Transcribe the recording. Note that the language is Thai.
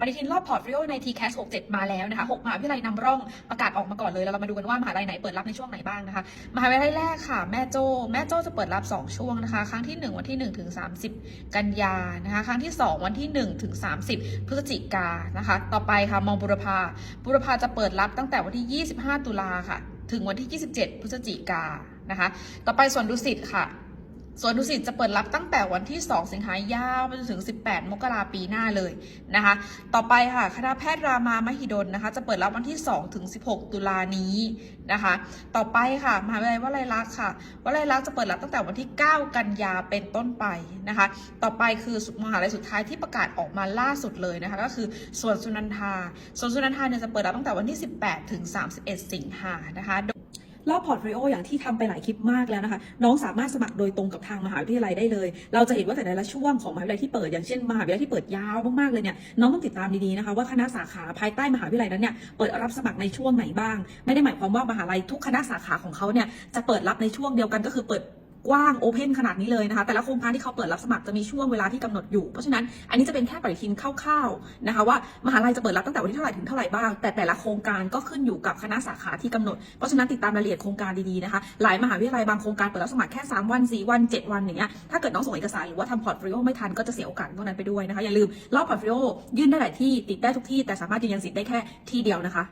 ปฏิทินรอบพอร์ตฟิโอใน TCAS 67 มาแล้วนะคะ6มหาวิทยาลัยนำร่องประกาศออกมาก่อนเลย แล้วเรามาดูกันว่ามหาลัยไหนเปิดรับในช่วงไหนบ้างนะคะ มหาวิทยาลัยแรกค่ะ แม่โจ้ แม่โจ้จะเปิดรับ 2 ช่วงนะคะ ครั้งที่ 1 วันที่ 1 ถึง 30 กันยานะคะ ครั้งที่ 2 วันที่ 1 ถึง 30 พฤศจิกานะคะ ต่อไปค่ะมองบุรพา บุรพาจะเปิดรับตั้งแต่วันที่ 25 ตุลาค่ะ ถึงวันที่ 27 พฤศจิกานะคะ ต่อไปส่วนดุสิตค่ะ ส่วนดุสิตจะเปิดรับตั้งแต่วันที่ 2 สิงหายาวไปจนถึง 18 มกราปีหน้าเลยนะคะ ต่อไปค่ะคณะแพทย์รามามหิดลนะคะ จะเปิดรับวันที่ 2 ถึง 16 ตุลานี้นะคะ ต่อไปค่ะมหาวิทยาลัยวลัยลักษณ์ค่ะวลัยลักษณ์จะเปิดรับตั้งแต่วันที่ 9 กันยาเป็นต้นไปนะคะ ต่อไปคือมหาลัยสุดท้ายที่ประกาศออกมาล่าสุดเลยนะคะ ก็คือสวนสุนันทาสวนสุนันทาเนี่ยจะเปิดรับตั้งแต่วันที่ 18 ถึง 31 สิงหานะคะ รอบพอร์ตโฟลิโออย่างที่ทำไปหลายคลิปมากแล้วนะคะ น้องสามารถสมัครโดยตรงกับทางมหาวิทยาลัยได้เลย เราจะเห็นว่าแต่ละช่วงของมหาวิทยาลัยที่เปิดอย่างเช่นมหาวิทยาลัยที่เปิดยาวมากๆเลยเนี่ยน้องต้องติดตามดีๆนะคะว่าคณะสาขาภายใต้มหาวิทยาลัยนั้นเนี่ยเปิดรับสมัครในช่วงไหนบ้าง ไม่ได้หมายความว่ามหาลัยทุกคณะสาขาของเขาเนี่ยจะเปิดรับในช่วงเดียวกันก็คือเปิด กว้างโอเพนขนาดนี้เลยนะคะ แต่ละโครงการที่เขาเปิดรับสมัครจะมีช่วงเวลาที่กำหนดอยู่ เพราะฉะนั้นอันนี้จะเป็นแค่ปฏิทินคร่าวๆนะคะว่ามหาลัยจะเปิดรับตั้งแต่วันที่เท่าไหร่ถึงเท่าไหร่บ้าง แต่แต่ละโครงการก็ขึ้นอยู่กับคณะสาขาที่กำหนด เพราะฉะนั้นติดตามรายละเอียดโครงการดีๆนะคะ หลายมหาวิทยาลัยบางโครงการเปิดรับสมัครแค่ 3 วัน 4 วัน 7 วันอย่างเงี้ย ถ้าเกิดน้องส่งเอกสารหรือว่าทำพอร์ตโฟลิโอไม่ทันก็จะเสียโอกาสพวกนั้นไปด้วยนะคะ อย่าลืมรอบพอร์ตโฟลิโอยื่นได้หลายที่ติดได้ทุกที่แต่สามารถยืนยันสิทธิ์ได้แค่ที่เดียวนะคะ